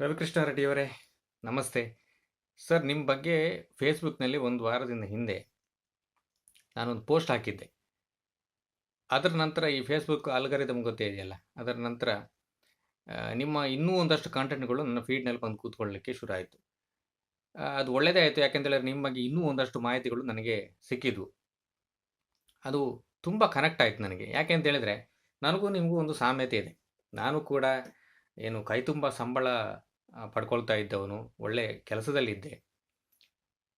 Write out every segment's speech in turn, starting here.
ರವಿಕೃಷ್ಣ ರೆಡ್ಡಿಯವರೇ ನಮಸ್ತೆ. ಸರ್ ನಿಮ್ಮ ಬಗ್ಗೆ ಫೇಸ್ಬುಕ್ನಲ್ಲಿ ಒಂದು ವಾರದಿಂದ ಹಿಂದೆ ನಾನೊಂದು ಪೋಸ್ಟ್ ಹಾಕಿದ್ದೆ. ಅದರ ನಂತರ ಈ ಫೇಸ್ಬುಕ್ ಅಲ್ಗರಿದಮ್ ಗೊತ್ತೇ ಇದೆಯಲ್ಲ, ಅದರ ನಂತರ ನಿಮ್ಮ ಇನ್ನೂ ಒಂದಷ್ಟು ಕಾಂಟೆಂಟ್ಗಳು ನನ್ನ ಫೀಡ್ನಲ್ಲಿ ಬಂದು ಕೂತ್ಕೊಳ್ಳಲಿಕ್ಕೆ ಶುರು ಆಯಿತು. ಅದು ಒಳ್ಳೆಯದೇ ಆಯಿತು ಯಾಕೆಂತೇಳಿದ್ರೆ ನಿಮ್ಮ ಬಗ್ಗೆ ಇನ್ನೂ ಒಂದಷ್ಟು ಮಾಹಿತಿಗಳು ನನಗೆ ಸಿಕ್ಕಿದ್ವು. ಅದು ತುಂಬ ಕನೆಕ್ಟ್ ಆಯಿತು ನನಗೆ. ಯಾಕೆ ಅಂತ ಹೇಳಿದ್ರೆ, ನನಗೂ ನಿಮಗೂ ಒಂದು ಸಾಮ್ಯತೆ ಇದೆ. ನಾನು ಕೂಡ ಏನು ಕೈ ತುಂಬ ಸಂಬಳ ಪಡ್ಕೊಳ್ತಾ ಇದ್ದವನು, ಒಳ್ಳೆ ಕೆಲಸದಲ್ಲಿದ್ದೆ.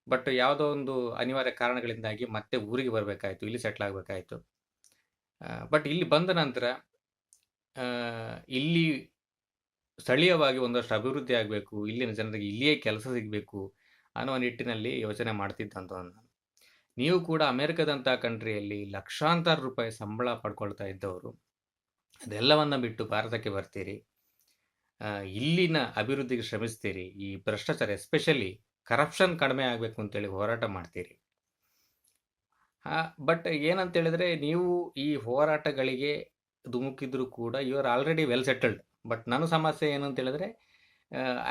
ಬಟ್ ಯಾವುದೋ ಒಂದು ಅನಿವಾರ್ಯ ಕಾರಣಗಳಿಂದಾಗಿ ಮತ್ತೆ ಊರಿಗೆ ಬರಬೇಕಾಯಿತು, ಇಲ್ಲಿ ಸೆಟ್ಲ್ ಆಗಬೇಕಾಯಿತು. ಬಟ್ ಇಲ್ಲಿ ಬಂದ ನಂತರ ಇಲ್ಲಿ ಸ್ಥಳೀಯವಾಗಿ ಒಂದಷ್ಟು ಅಭಿವೃದ್ಧಿ ಆಗಬೇಕು, ಇಲ್ಲಿನ ಜನರಿಗೆ ಇಲ್ಲಿಯೇ ಕೆಲಸ ಸಿಗಬೇಕು ಅನ್ನೋ ನಿಟ್ಟಿನಲ್ಲಿ ಯೋಚನೆ ಮಾಡ್ತಿದ್ದಂತ ನಾನು. ನೀವು ಕೂಡ ಅಮೆರಿಕದಂಥ ಕಂಟ್ರಿಯಲ್ಲಿ ಲಕ್ಷಾಂತರ ರೂಪಾಯಿ ಸಂಬಳ ಪಡ್ಕೊಳ್ತಾ ಇದ್ದವರು, ಅದೆಲ್ಲವನ್ನು ಬಿಟ್ಟು ಭಾರತಕ್ಕೆ ಬರ್ತೀರಿ. ಇಲ್ಲಿನ ಅಭಿವೃದ್ಧಿಗೆ ಶ್ರಮಿಸ್ತೀರಿ. ಈ ಭ್ರಷ್ಟಾಚಾರ ಎಸ್ಪೆಷಲಿ ಕರಪ್ಷನ್ ಕಡಿಮೆ ಆಗಬೇಕು ಅಂತೇಳಿ ಹೋರಾಟ ಮಾಡ್ತೀರಿ. ಬಟ್ ಏನಂತೇಳಿದರೆ ನೀವು ಈ ಹೋರಾಟಗಳಿಗೆ ಧುಮುಕಿದ್ರು ಕೂಡ you are already well settled but ನನ್ನ ಸಮಸ್ಯೆ ಏನು ಅಂತ ಹೇಳಿದ್ರೆ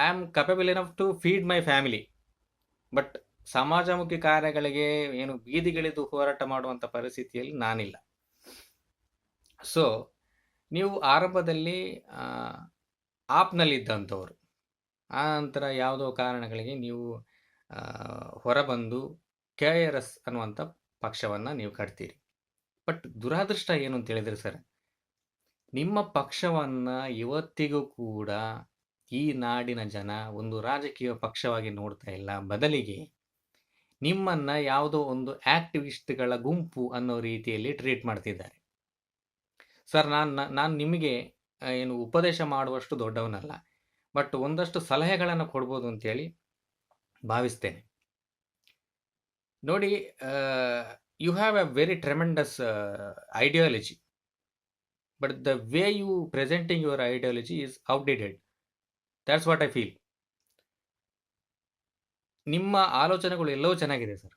I am capable enough to feed my family but ಸಮಾಜಮುಖಿ ಕಾರ್ಯಗಳಿಗೆ ಏನು ಬೀದಿಗಿಳಿದು ಹೋರಾಟ ಮಾಡುವಂಥ ಪರಿಸ್ಥಿತಿಯಲ್ಲಿ ನಾನಿಲ್ಲ. ಸೊ ನೀವು ಆರಂಭದಲ್ಲಿ ಆಪ್ನಲ್ಲಿದ್ದಂಥವ್ರು. ಆ ನಂತರ ಯಾವುದೋ ಕಾರಣಗಳಿಗೆ ನೀವು ಹೊರಬಂದು ಕೆ ಆರ್ ಎಸ್ ಅನ್ನುವಂಥ ಪಕ್ಷವನ್ನು ನೀವು ಕಟ್ತೀರಿ. ಬಟ್ ದುರಾದೃಷ್ಟ ಏನು ಅಂತ ಹೇಳಿದ್ರೆ ಸರ್, ನಿಮ್ಮ ಪಕ್ಷವನ್ನು ಇವತ್ತಿಗೂ ಕೂಡ ಈ ನಾಡಿನ ಜನ ಒಂದು ರಾಜಕೀಯ ಪಕ್ಷವಾಗಿ ನೋಡ್ತಾ ಇಲ್ಲ. ಬದಲಿಗೆ ನಿಮ್ಮನ್ನು ಯಾವುದೋ ಒಂದು ಆ್ಯಕ್ಟಿವಿಸ್ಟ್ಗಳ ಗುಂಪು ಅನ್ನೋ ರೀತಿಯಲ್ಲಿ ಟ್ರೀಟ್ ಮಾಡ್ತಿದ್ದಾರೆ. ಸರ್, ನಾನು ನಾನು ನಿಮಗೆ ಏನು ಉಪದೇಶ ಮಾಡುವಷ್ಟು ದೊಡ್ಡವನಲ್ಲ. ಬಟ್ ಒಂದಷ್ಟು ಸಲಹೆಗಳನ್ನು ಕೊಡ್ಬೋದು ಅಂತೇಳಿ ಭಾವಿಸ್ತೇನೆ. ನೋಡಿ you have a very tremendous ideology but the way you presenting your ideology is outdated that's what I feel ನಿಮ್ಮ ಆಲೋಚನೆಗಳು ಎಲ್ಲವೂ ಚೆನ್ನಾಗಿದೆ ಸರ್.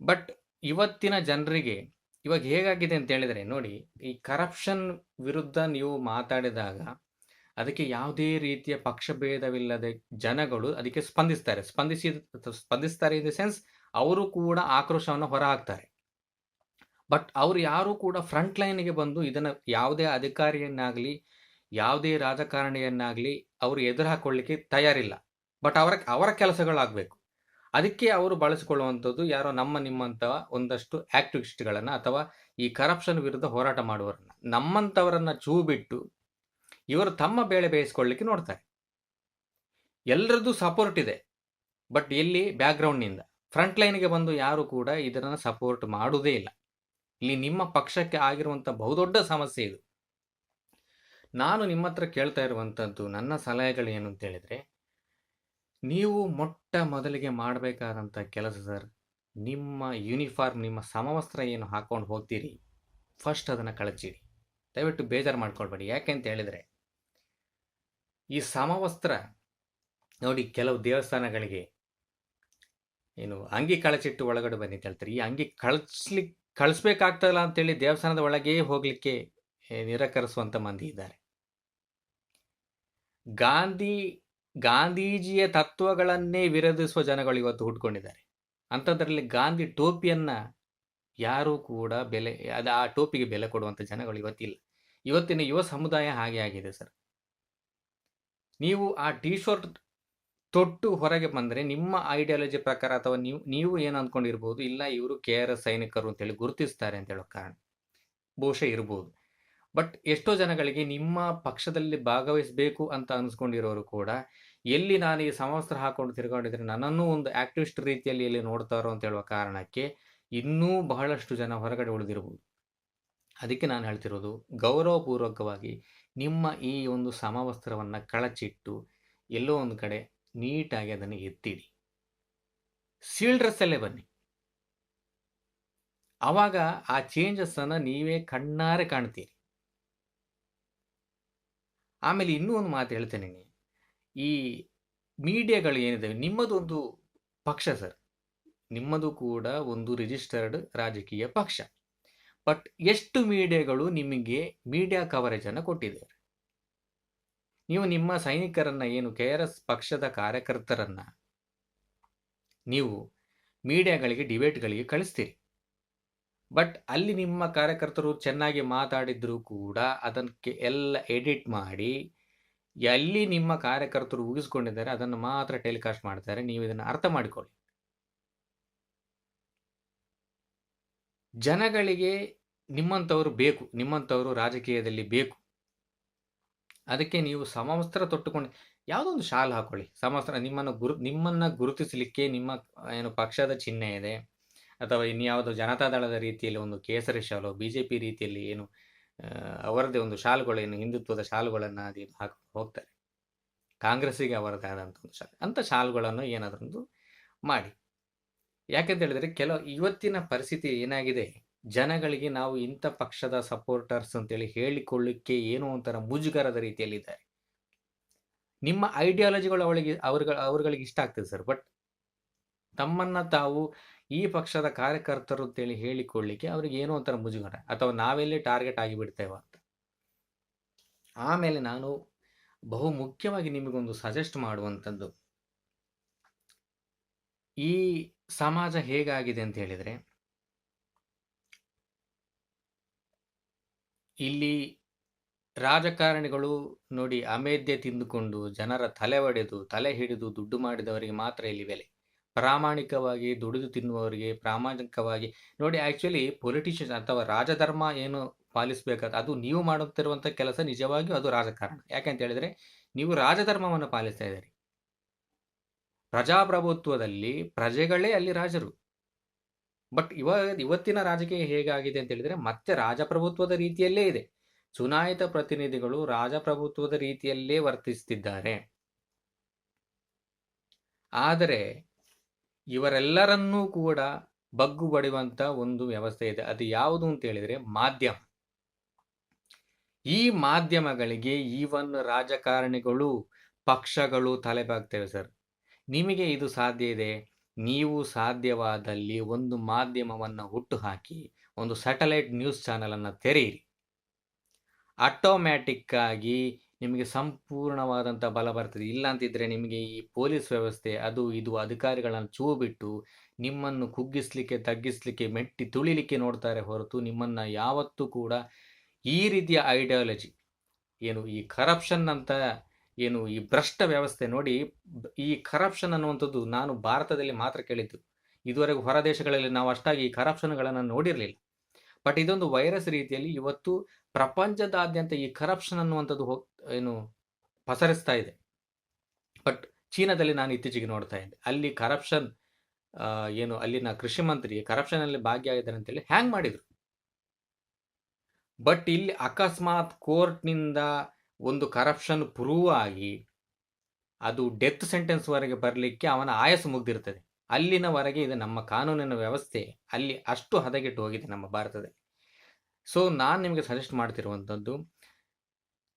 ಬಟ್ ಇವತ್ತಿನ ಜನರಿಗೆ ಇವಾಗ ಹೇಗಾಗಿದೆ ಅಂತ ಹೇಳಿದರೆ ನೋಡಿ, ಈ ಕರಪ್ಷನ್ ವಿರುದ್ಧ ನೀವು ಮಾತಾಡಿದಾಗ ಅದಕ್ಕೆ ಯಾವುದೇ ರೀತಿಯ ಪಕ್ಷಭೇದವಿಲ್ಲದೆ ಜನಗಳು ಅದಕ್ಕೆ ಸ್ಪಂದಿಸ್ತಾರೆ. ಸ್ಪಂದಿಸಿ, ಸ್ಪಂದಿಸ್ತಾರೆ ಇನ್ ದ ಸೆನ್ಸ್ ಅವರು ಕೂಡ ಆಕ್ರೋಶವನ್ನು ಹೊರಹಾಕ್ತಾರೆ. ಬಟ್ ಅವರು ಯಾರು ಕೂಡ ಫ್ರಂಟ್ ಲೈನ್ಗೆ ಬಂದು ಇದನ್ನು ಯಾವುದೇ ಅಧಿಕಾರಿಯನ್ನಾಗಲಿ, ಯಾವುದೇ ರಾಜಕಾರಣಿಯನ್ನಾಗಲಿ ಅವರು ಎದುರು ಹಾಕೊಳ್ಳಿಕ್ಕೆ ತಯಾರಿಲ್ಲ. ಬಟ್ ಅವರ ಅವರ ಕೆಲಸಗಳಾಗಬೇಕು. ಅದಕ್ಕೆ ಅವರು ಬಳಸಿಕೊಳ್ಳುವಂಥದ್ದು ಯಾರೋ ನಮ್ಮ ನಿಮ್ಮಂಥ ಒಂದಷ್ಟು ಆಕ್ಟಿವಿಸ್ಟ್ಗಳನ್ನು ಅಥವಾ ಈ ಕರಪ್ಷನ್ ವಿರುದ್ಧ ಹೋರಾಟ ಮಾಡುವವರನ್ನ. ನಮ್ಮಂಥವರನ್ನು ಚೂ ಬಿಟ್ಟು ಇವರು ತಮ್ಮ ಬೇಳೆ ಬೇಯಿಸ್ಕೊಳ್ಳಿಕ್ಕೆ ನೋಡ್ತಾರೆ. ಎಲ್ಲರದ್ದು ಸಪೋರ್ಟ್ ಇದೆ. ಬಟ್ ಎಲ್ಲಿ ಬ್ಯಾಕ್ಗ್ರೌಂಡ್ನಿಂದ ಫ್ರಂಟ್ ಲೈನ್ಗೆ ಬಂದು ಯಾರು ಕೂಡ ಇದನ್ನು ಸಪೋರ್ಟ್ ಮಾಡುವುದೇ ಇಲ್ಲ. ಇಲ್ಲಿ ನಿಮ್ಮ ಪಕ್ಷಕ್ಕೆ ಆಗಿರುವಂಥ ಬಹುದೊಡ್ಡ ಸಮಸ್ಯೆ ಇದು. ನಾನು ನಿಮ್ಮ ಹತ್ರ ಕೇಳ್ತಾ ಇರುವಂಥದ್ದು ನನ್ನ ಸಲಹೆಗಳು ಏನು ಅಂತ ಹೇಳಿದ್ರೆ ನೀವು ಮೊಟ್ಟ ಮೊದಲಿಗೆ ಮಾಡಬೇಕಾದಂಥ ಕೆಲಸ ಸರ್, ನಿಮ್ಮ ಯೂನಿಫಾರ್ಮ್, ನಿಮ್ಮ ಸಮವಸ್ತ್ರ ಏನು ಹಾಕೊಂಡು ಹೋಗ್ತೀರಿ, ಫಸ್ಟ್ ಅದನ್ನು ಕಳಚಿಡಿ. ದಯವಿಟ್ಟು ಬೇಜಾರು ಮಾಡ್ಕೊಳ್ಬೇಡಿ. ಯಾಕೆ ಅಂತ ಹೇಳಿದರೆ, ಈ ಸಮವಸ್ತ್ರ ನೋಡಿ ಕೆಲವು ದೇವಸ್ಥಾನಗಳಿಗೆ ಏನು ಅಂಗಿ ಕಳಚಿಟ್ಟು ಒಳಗಡೆ ಬನ್ನಿ ಹೇಳ್ತಾರೆ. ಈ ಅಂಗಿ ಕಳಿಸ್ಲಿ ಕಳಿಸ್ಬೇಕಾಗ್ತದಲ್ಲ ಅಂತೇಳಿ ದೇವಸ್ಥಾನದ ಒಳಗೇ ಹೋಗಲಿಕ್ಕೆ ನಿರಾಕರಿಸುವಂಥ ಮಂದಿ ಇದ್ದಾರೆ. ಗಾಂಧಿ ಗಾಂಧೀಜಿಯ ತತ್ವಗಳನ್ನೇ ವಿರೋಧಿಸುವ ಜನಗಳು ಇವತ್ತು ಹುಟ್ಕೊಂಡಿದ್ದಾರೆ. ಅಂಥದ್ರಲ್ಲಿ ಗಾಂಧಿ ಟೋಪಿಯನ್ನ ಯಾರೂ ಕೂಡ ಬೆಲೆ, ಅದು ಆ ಟೋಪಿಗೆ ಬೆಲೆ ಕೊಡುವಂಥ ಜನಗಳು ಇವತ್ತಿಲ್ಲ ಇವತ್ತಿನ ಯುವ ಸಮುದಾಯ ಹಾಗೆ ಆಗಿದೆ ಸರ್. ನೀವು ಆ ಟಿ ಶರ್ಟ್ ತೊಟ್ಟು ಹೊರಗೆ ಬಂದರೆ ನಿಮ್ಮ ಐಡಿಯಾಲಜಿ ಪ್ರಕಾರ ಅಥವಾ ನೀವು ನೀವು ಏನು ಅಂದ್ಕೊಂಡಿರ್ಬೋದು, ಇಲ್ಲ ಇವರು ಕೆ ಆರ್ ಎಸ್ ಸೈನಿಕರು ಅಂತೇಳಿ ಗುರುತಿಸ್ತಾರೆ ಅಂತ ಹೇಳೋ ಕಾರಣ. ಬಹುಶಃ ಇರ್ಬೋದು. ಬಟ್ ಎಷ್ಟೋ ಜನಗಳಿಗೆ ನಿಮ್ಮ ಪಕ್ಷದಲ್ಲಿ ಭಾಗವಹಿಸಬೇಕು ಅಂತ ಅನ್ಸ್ಕೊಂಡಿರೋರು ಕೂಡ ಎಲ್ಲಿ ನಾನು ಈ ಸಮವಸ್ತ್ರ ಹಾಕೊಂಡು ತಿರ್ಕೊಂಡಿದ್ರೆ ನನ್ನನ್ನು ಒಂದು ಆಕ್ಟಿವಿಸ್ಟ್ ರೀತಿಯಲ್ಲಿ ಎಲ್ಲಿ ನೋಡ್ತಾರೋ ಅಂತ ಹೇಳುವ ಕಾರಣಕ್ಕೆ ಇನ್ನೂ ಬಹಳಷ್ಟು ಜನ ಹೊರಗಡೆ ಉಳಿದಿರ್ಬೋದು. ಅದಕ್ಕೆ ನಾನು ಹೇಳ್ತಿರೋದು ಗೌರವಪೂರ್ವಕವಾಗಿ ನಿಮ್ಮ ಈ ಒಂದು ಸಮವಸ್ತ್ರವನ್ನು ಕಳಚಿಟ್ಟು ಎಲ್ಲೋ ಒಂದು ಕಡೆ ನೀಟಾಗಿ ಅದನ್ನು ಎತ್ತಿಡಿ ಸೀಲ್ ಡ್ರೆಸ್ಸಲ್ಲೇ ಬನ್ನಿ. ಆವಾಗ ಆ ಚೇಂಜಸ್ ಅನ್ನ ನೀವೇ ಕಣ್ಣಾರೆ ಕಾಣ್ತೀರಿ. ಆಮೇಲೆ ಇನ್ನೂ ಒಂದು ಮಾತು ಹೇಳ್ತೇನೆ ಈ ಮೀಡಿಯಾಗಳು ಏನಿದೆ ನಿಮ್ಮದು ಒಂದು ಪಕ್ಷ ಸರ್. ನಿಮ್ಮದು ಕೂಡ ಒಂದು ರಿಜಿಸ್ಟರ್ಡ್ ರಾಜಕೀಯ ಪಕ್ಷ. ಬಟ್ ಎಷ್ಟು ಮೀಡಿಯಾಗಳು ನಿಮಗೆ ಮೀಡಿಯಾ ಕವರೇಜನ್ನು ಕೊಟ್ಟಿದ್ದಾರೆ ನೀವು ನಿಮ್ಮ ಸೈನಿಕರನ್ನ ಏನು ಕೆ ಆರ್ ಎಸ್ ಪಕ್ಷದ ಕಾರ್ಯಕರ್ತರನ್ನ ನೀವು ಮೀಡಿಯಾಗಳಿಗೆ ಡಿಬೇಟ್ಗಳಿಗೆ ಕಳಿಸ್ತೀರಿ. ಬಟ್ ಅಲ್ಲಿ ನಿಮ್ಮ ಕಾರ್ಯಕರ್ತರು ಚೆನ್ನಾಗಿ ಮಾತಾಡಿದ್ರು ಕೂಡ ಅದಕ್ಕೆ ಎಲ್ಲ ಎಡಿಟ್ ಮಾಡಿ ಎಲ್ಲಿ ನಿಮ್ಮ ಕಾರ್ಯಕರ್ತರು ಊಹಿಸ್ಕೊಂಡಿದ್ದಾರೆ, ಅದನ್ನು ಮಾತ್ರ ಟೆಲಿಕಾಸ್ಟ್ ಮಾಡ್ತಾರೆ, ನೀವು ಇದನ್ನು ಅರ್ಥ ಮಾಡಿಕೊಳ್ಳಿ. ಜನಗಳಿಗೆ ನಿಮ್ಮಂಥವರು ಬೇಕು, ನಿಮ್ಮಂಥವರು ರಾಜಕೀಯದಲ್ಲಿ ಬೇಕು. ಅದಕ್ಕೆ ನೀವು ಸಮವಸ್ತ್ರ ತೊಟ್ಟುಕೊಂಡು, ಯಾವುದೋ ಒಂದು ಶಾಲ್ ಹಾಕೊಳ್ಳಿ. ಸಮವಸ್ತ್ರ, ನಿಮ್ಮನ್ನು ಗುರು, ನಿಮ್ಮನ್ನು ಗುರುತಿಸಲಿಕ್ಕೆ ನಿಮ್ಮ, ಏನು, ಪಕ್ಷದ ಚಿಹ್ನೆ ಇದೆ. ಅಥವಾ ಇನ್ಯಾವುದೋ ಜನತಾದಳದ ರೀತಿಯಲ್ಲಿ ಒಂದು ಕೇಸರಿ ಶಾಲು ಬಿ ಜೆ ರೀತಿಯಲ್ಲಿ ಏನು ಆ, ಅವರದ್ದೇ ಒಂದು ಶಾಲುಗಳೇನು ಹಿಂದುತ್ವದ ಶಾಲುಗಳನ್ನು ಅದೇ ಹಾಕಿ ಹೋಗ್ತಾರೆ. ಕಾಂಗ್ರೆಸ್ಸಿಗೆ ಅವರದೇ ಆದಂಥ ಒಂದು ಶಾಲೆ. ಅಂಥ ಶಾಲುಗಳನ್ನು ಏನಾದ್ರೊಂದು ಮಾಡಿ. ಯಾಕೆಂತ ಹೇಳಿದ್ರೆ ಕೆಲವು ಇವತ್ತಿನ ಪರಿಸ್ಥಿತಿ ಏನಾಗಿದೆ? ಜನಗಳಿಗೆ ನಾವು ಇಂಥ ಪಕ್ಷದ ಸಪೋರ್ಟರ್ಸ್ ಅಂತೇಳಿ ಹೇಳಿಕೊಳ್ಳಿಕ್ಕೆ ಏನೋ ಒಂಥರ ಮುಜುಗರದ ರೀತಿಯಲ್ಲಿದ್ದಾರೆ. ನಿಮ್ಮ ಐಡಿಯಾಲಜಿಗಳು ಅವಳಿಗೆ ಅವ್ರಗಳ ಅವ್ರಗಳಿಗೆ ಇಷ್ಟ ಆಗ್ತದೆ ಸರ್. ಬಟ್ ತಮ್ಮನ್ನ ತಾವು ಈ ಪಕ್ಷದ ಕಾರ್ಯಕರ್ತರು ಅಂತೇಳಿ ಹೇಳಿಕೊಳ್ಳಿಕ್ಕೆ ಅವ್ರಿಗೆ ಏನೋ ಒಂಥರ ಮುಜುಗರ ಅಥವಾ ನಾವೆಲ್ಲೇ ಟಾರ್ಗೆಟ್ ಆಗಿಬಿಡ್ತೇವ ಅಂತ. ಆಮೇಲೆ ನಾನು ಬಹು ಮುಖ್ಯವಾಗಿ ನಿಮಗೊಂದು ಸಜೆಸ್ಟ್ ಮಾಡುವಂಥದ್ದು. ಈ ಸಮಾಜ ಹೇಗಾಗಿದೆ ಅಂತ ಹೇಳಿದ್ರೆ, ಇಲ್ಲಿ ರಾಜಕಾರಣಿಗಳು ನೋಡಿ ಅಮೇಧ್ಯ ತಿಂದುಕೊಂಡು ಜನರ ತಲೆ ಒಡೆದು, ತಲೆ ಹಿಡಿದು ದುಡ್ಡು ಮಾಡಿದವರಿಗೆ ಮಾತ್ರ ಇಲ್ಲಿ ಬೆಲೆ. ಪ್ರಾಮಾಣಿಕವಾಗಿ ದುಡಿದು ತಿನ್ನುವವರಿಗೆ ಪ್ರಾಮಾಣಿಕವಾಗಿ ನೋಡಿ ಆ್ಯಕ್ಚುಲಿ ಪೊಲಿಟಿಷಿಯನ್ ಅಥವಾ ರಾಜಧರ್ಮ ಏನು ಪಾಲಿಸಬೇಕಾದ, ಅದು ನೀವು ಮಾಡುತ್ತಿರುವಂಥ ಕೆಲಸ ನಿಜವಾಗಿಯೂ ಅದು ರಾಜಕಾರಣ. ಯಾಕೆಂತ ಹೇಳಿದ್ರೆ, ನೀವು ರಾಜಧರ್ಮವನ್ನು ಪಾಲಿಸ್ತಾ ಇದ್ದೀರಿ. ಪ್ರಜಾಪ್ರಭುತ್ವದಲ್ಲಿ ಪ್ರಜೆಗಳೇ ಅಲ್ಲಿ ರಾಜರು. ಬಟ್ ಇವ, ಇವತ್ತಿನ ರಾಜಕೀಯ ಹೇಗಾಗಿದೆ ಅಂತ ಹೇಳಿದ್ರೆ, ಮತ್ತೆ ರಾಜಪ್ರಭುತ್ವದ ರೀತಿಯಲ್ಲೇ ಇದೆ. ಚುನಾಯಿತ ಪ್ರತಿನಿಧಿಗಳು ರಾಜಪ್ರಭುತ್ವದ ರೀತಿಯಲ್ಲೇ ವರ್ತಿಸುತ್ತಿದ್ದಾರೆ ಆದರೆ ಇವರೆಲ್ಲರನ್ನೂ ಕೂಡ ಬಗ್ಗು ಒಂದು ವ್ಯವಸ್ಥೆ ಇದೆ. ಅದು ಯಾವುದು ಅಂತ ಹೇಳಿದ್ರೆ ಮಾಧ್ಯಮ. ಈ ಮಾಧ್ಯಮಗಳಿಗೆ ಈವನ್ ರಾಜಕಾರಣಿಗಳು, ಪಕ್ಷಗಳು ತಲೆಬಾಗ್ತೇವೆ ಸರ್. ನಿಮಗೆ ಇದು ಸಾಧ್ಯ ಇದೆ? ನೀವು ಸಾಧ್ಯವಾದಲ್ಲಿ ಒಂದು ಮಾಧ್ಯಮವನ್ನು ಹುಟ್ಟುಹಾಕಿ, ಒಂದು ಸ್ಯಾಟಲೈಟ್ ನ್ಯೂಸ್ ಚಾನಲನ್ನು ತೆರೆಯಿರಿ. ಆಟೋಮ್ಯಾಟಿಕ್ ಆಗಿ ನಿಮಗೆ ಸಂಪೂರ್ಣವಾದಂಥ ಬಲ ಬರ್ತದೆ. ಇಲ್ಲ ಅಂತಿದ್ರೆ ನಿಮಗೆ ಈ ಪೊಲೀಸ್ ವ್ಯವಸ್ಥೆ, ಅದು ಇದು ಅಧಿಕಾರಿಗಳನ್ನು ಚೂ ಬಿಟ್ಟು ನಿಮ್ಮನ್ನು ಕುಗ್ಗಿಸ್ಲಿಕ್ಕೆ, ತಗ್ಗಿಸ್ಲಿಕ್ಕೆ, ಮೆಟ್ಟಿ ತುಳಿಲಿಕ್ಕೆ ನೋಡ್ತಾರೆ ಹೊರತು ನಿಮ್ಮನ್ನು ಯಾವತ್ತೂ ಕೂಡ ಈ ರೀತಿಯ ಐಡಿಯಾಲಜಿ ಏನು ಈ ಕರಪ್ಷನ್ ಅಂತ ಏನು ಈ ಭ್ರಷ್ಟ ವ್ಯವಸ್ಥೆ ನೋಡಿ ಈ ಕರಪ್ಷನ್ ಅನ್ನುವಂಥದ್ದು ನಾನು ಭಾರತದಲ್ಲಿ ಮಾತ್ರ ಕೇಳಿದ್ದು. ಇದುವರೆಗೂ ಹೊರ ದೇಶಗಳಲ್ಲಿ ನಾವು ಅಷ್ಟಾಗಿ ಈ ಕರಪ್ಷನ್ಗಳನ್ನು ನೋಡಿರಲಿಲ್ಲ. ಬಟ್ ಇದೊಂದು ವೈರಸ್ ರೀತಿಯಲ್ಲಿ ಇವತ್ತು ಪ್ರಪಂಚದಾದ್ಯಂತ ಈ ಕರಪ್ಷನ್ ಅನ್ನುವಂಥದ್ದು ಏನು ಪಸರಿಸ್ತಾ ಇದೆ. ಬಟ್ ಚೀನಾದಲ್ಲಿ ನಾನು ಇತ್ತೀಚೆಗೆ ನೋಡ್ತಾ ಇದ್ದೆ. ಅಲ್ಲಿ ಕರಪ್ಷನ್ ಏನು ಅಲ್ಲಿನ ಕೃಷಿ ಮಂತ್ರಿ ಕರಪ್ಷನ್ ಅಲ್ಲಿ ಭಾಗಿಯಾಗಿದ್ದಾರೆ ಅಂತೇಳಿ ಹ್ಯಾಂಗ್ ಮಾಡಿದ್ರು. ಬಟ್ ಇಲ್ಲಿ ಅಕಸ್ಮಾತ್ ಕೋರ್ಟ್ನಿಂದ ಒಂದು ಕರಪ್ಷನ್ ಪ್ರೂವ್ ಆಗಿ ಅದು ಡೆತ್ ಸೆಂಟೆನ್ಸ್ ವರೆಗೆ ಬರಲಿಕ್ಕೆ ಅವನ ಆಯಸ್ಸು ಮುಗ್ದಿರ್ತದೆ. ಅಲ್ಲಿನವರೆಗೆ ಇದು ನಮ್ಮ ಕಾನೂನಿನ ವ್ಯವಸ್ಥೆ, ಅಲ್ಲಿ ಅಷ್ಟು ಹದಗೆಟ್ಟು ಹೋಗಿದೆ ನಮ್ಮ ಭಾರತದಲ್ಲಿ. ಸೊ ನಾನು ನಿಮಗೆ ಸಜೆಸ್ಟ್ ಮಾಡ್ತಿರುವಂಥದ್ದು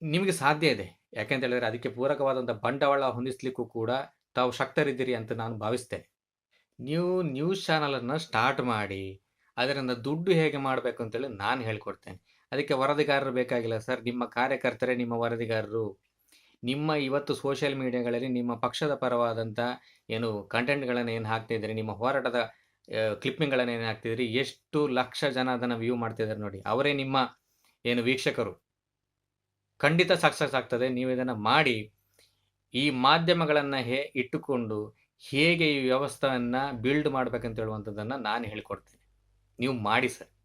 ನಿಮಗೆ ಸಾಧ್ಯ ಇದೆ. ಯಾಕೆಂತ ಹೇಳಿದ್ರೆ ಅದಕ್ಕೆ ಪೂರಕವಾದಂಥ ಬಂಡವಾಳ ಹೊಂದಿಸ್ಲಿಕ್ಕೂ ಕೂಡ ತಾವು ಶಕ್ತರಿದ್ದೀರಿ ಅಂತ ನಾನು ಭಾವಿಸ್ತೇನೆ. ನೀವು ನ್ಯೂಸ್ ಚಾನಲನ್ನು ಸ್ಟಾರ್ಟ್ ಮಾಡಿ, ಅದರಿಂದ ದುಡ್ಡು ಹೇಗೆ ಮಾಡಬೇಕು ಅಂತೇಳಿ ನಾನು ಹೇಳ್ಕೊಡ್ತೇನೆ. ಅದಕ್ಕೆ ವರದಿಗಾರರು ಬೇಕಾಗಿಲ್ಲ ಸರ್. ನಿಮ್ಮ ಕಾರ್ಯಕರ್ತರೇ ನಿಮ್ಮ ವರದಿಗಾರರು. ನಿಮ್ಮ ಇವತ್ತು ಸೋಷಿಯಲ್ ಮೀಡಿಯಾಗಳಲ್ಲಿ ನಿಮ್ಮ ಪಕ್ಷದ ಪರವಾದಂಥ ಏನು ಕಂಟೆಂಟ್ಗಳನ್ನು ಏನು ಹಾಕ್ತಿದ್ದೀರಿ ನಿಮ್ಮ ಹೋರಾಟದ ಕ್ಲಿಪ್ಪಿಂಗ್ಗಳನ್ನು ಏನು ಹಾಕ್ತಿದ್ದೀರಿ ಎಷ್ಟು ಲಕ್ಷ ಜನ ಅದನ್ನು ವ್ಯೂ ಮಾಡ್ತಿದ್ದಾರೆ ನೋಡಿ. ಅವರೇ ನಿಮ್ಮ ಏನು ವೀಕ್ಷಕರು. ಖಂಡಿತ ಸಕ್ಸಸ್ ಆಗ್ತದೆ. ನೀವು ಇದನ್ನು ಮಾಡಿ, ಈ ಮಾಧ್ಯಮಗಳನ್ನು ಹೇ, ಇಟ್ಟುಕೊಂಡು ಹೇಗೆ ಈ ವ್ಯವಸ್ಥೆಯನ್ನು ಬಿಲ್ಡ್ ಮಾಡಬೇಕಂತ ಹೇಳುವಂಥದ್ದನ್ನು ನಾನು ಹೇಳಿಕೊಡ್ತೀನಿ. ನೀವು ಮಾಡಿ ಸರ್.